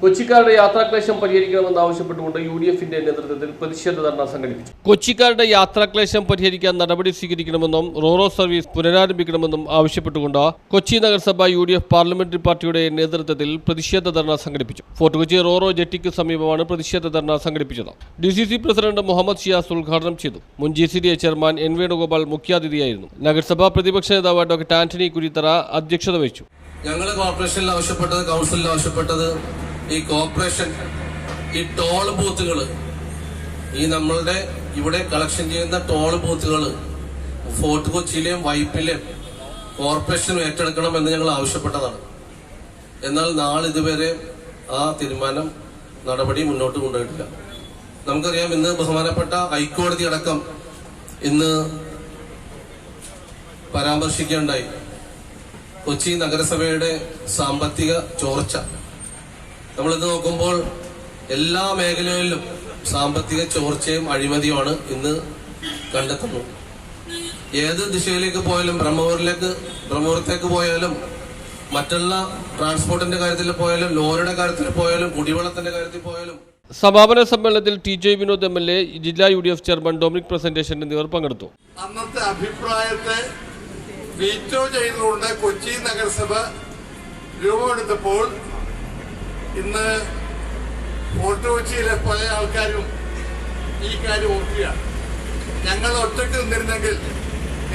കൊച്ചിക്കാരുടെ യാത്രാക്ലേശം പരിഹരിക്കണമെന്ന് ആവശ്യപ്പെട്ടുകൊണ്ട് യു ഡി എഫിന്റെ നേതൃത്വത്തിൽ പ്രതിഷേധ ധർണ സംഘടിപ്പിച്ചു. കൊച്ചിക്കാരുടെ യാത്രാക്ലേശം പരിഹരിക്കാൻ നടപടി സ്വീകരിക്കണമെന്നും റോറോ സർവീസ് പുനരാരംഭിക്കണമെന്നും ആവശ്യപ്പെട്ടുകൊണ്ട് കൊച്ചി നഗരസഭ യു ഡി എഫ് പാർലമെന്ററി പാർട്ടിയുടെ നേതൃത്വത്തിൽ പ്രതിഷേധ ധർണ സംഘടിപ്പിച്ചു. ഫോർട്ട് കൊച്ചി റോറോ ജെട്ടിക്ക് സമീപമാണ് പ്രതിഷേധ ധർണ സംഘടിപ്പിച്ചത്. D C C president Muhammad Shiyas ഉദ്ഘാടനം ചെയ്തു. മുൻ G C D A chairman N Venugopal മുഖ്യാതിഥിയായിരുന്നു. നഗരസഭാ പ്രതിപക്ഷ നേതാവ് ഡോക്ടർ ആന്റണി കുരിത്തറ അധ്യക്ഷത വഹിച്ചു. ഞങ്ങൾ കോർപ്പറേഷനിൽ ആവശ്യപ്പെട്ടത് കൗൺസിലിൽ ആവശ്യപ്പെട്ടത് ഈ കോർപ്പറേഷൻ ഈ ടോൾ ബൂത്തുകൾ ഈ നമ്മളുടെ ഇവിടെ കളക്ഷൻ ചെയ്യുന്ന ടോൾ ബൂത്തുകൾ ഫോർട്ട് കൊച്ചിയിലെയും വൈപ്പിലെയും കോർപ്പറേഷൻ ഏറ്റെടുക്കണമെന്ന് ഞങ്ങൾ ആവശ്യപ്പെട്ടതാണ്. എന്നാൽ നാളെ ഇതുവരെ ആ തീരുമാനം നടപടി മുന്നോട്ട് കൊണ്ടുപോയിട്ടില്ല. നമുക്കറിയാം ഇന്ന് ബഹുമാനപ്പെട്ട ഹൈക്കോടതി അടക്കം ഇന്ന് പരാമർശിക്കുകയുണ്ടായി. കൊച്ചി നഗരസഭയുടെ സാമ്പത്തിക ചോർച്ച. നമ്മളിത് നോക്കുമ്പോൾ എല്ലാ മേഖലകളിലും സാമ്പത്തിക ചോർച്ചയും അഴിമതിയുമാണ് ഇന്ന് കണ്ടെത്തുന്നു. ഏത് ദിശയിലേക്ക് പോയാലും ബ്രഹ്മപുരിലേക്ക് ബ്രഹ്മപുരത്തേക്ക് പോയാലും മറ്റുള്ള ട്രാൻസ്പോർട്ടിന്റെ കാര്യത്തിൽ പോയാലും ലോറിയുടെ കാര്യത്തിൽ പോയാലും കുടിവെള്ളത്തിന്റെ കാര്യത്തിൽ പോയാലും. സമാപന സമ്മേളനത്തിൽ T J Vinod M L A ജില്ലാ U D F chairman Dominic Presentation എന്നിവർ പങ്കെടുത്തു. അന്നത്തെ അഭിപ്രായത്തെ വീറ്റോ ചെയ്തുകൊണ്ട് കൊച്ചി നഗരസഭ രൂപമെടുത്തപ്പോൾ ഇന്ന് ഫോർട്ട് കൊച്ചിയിലെ പല ആൾക്കാരും ഈ കാര്യം ഓർക്കുകയാണ് ഞങ്ങൾ ഒറ്റയ്ക്ക് നിന്നിരുന്നെങ്കിൽ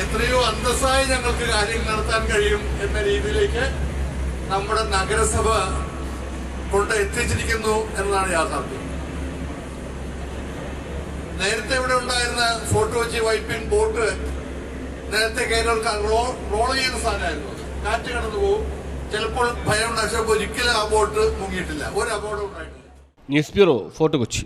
എത്രയോ അന്തസ്സായി ഞങ്ങൾക്ക് കാര്യങ്ങൾ നടത്താൻ കഴിയും എന്ന രീതിയിലേക്ക് നമ്മുടെ നഗരസഭ കൊണ്ട് എത്തിച്ചിരിക്കുന്നു എന്നതാണ് യാഥാർത്ഥ്യം. നേരത്തെ ഇവിടെ ഉണ്ടായിരുന്ന ഫോർട്ട് കൊച്ചി വൈപ്പിൻ ബോട്ട് നേരത്തെ കേരളക്കാർ റോൾ ചെയ്യുന്ന സാധനമായിരുന്നു. കാറ്റ് കടന്നു പോകും ചിലപ്പോൾ ഭയം പക്ഷെ ഒരിക്കലും ആ ബോട്ട് മുങ്ങിയിട്ടില്ല. ഒരു അപകടം ഉണ്ടായിട്ടില്ല. News bureau Fort Kochi.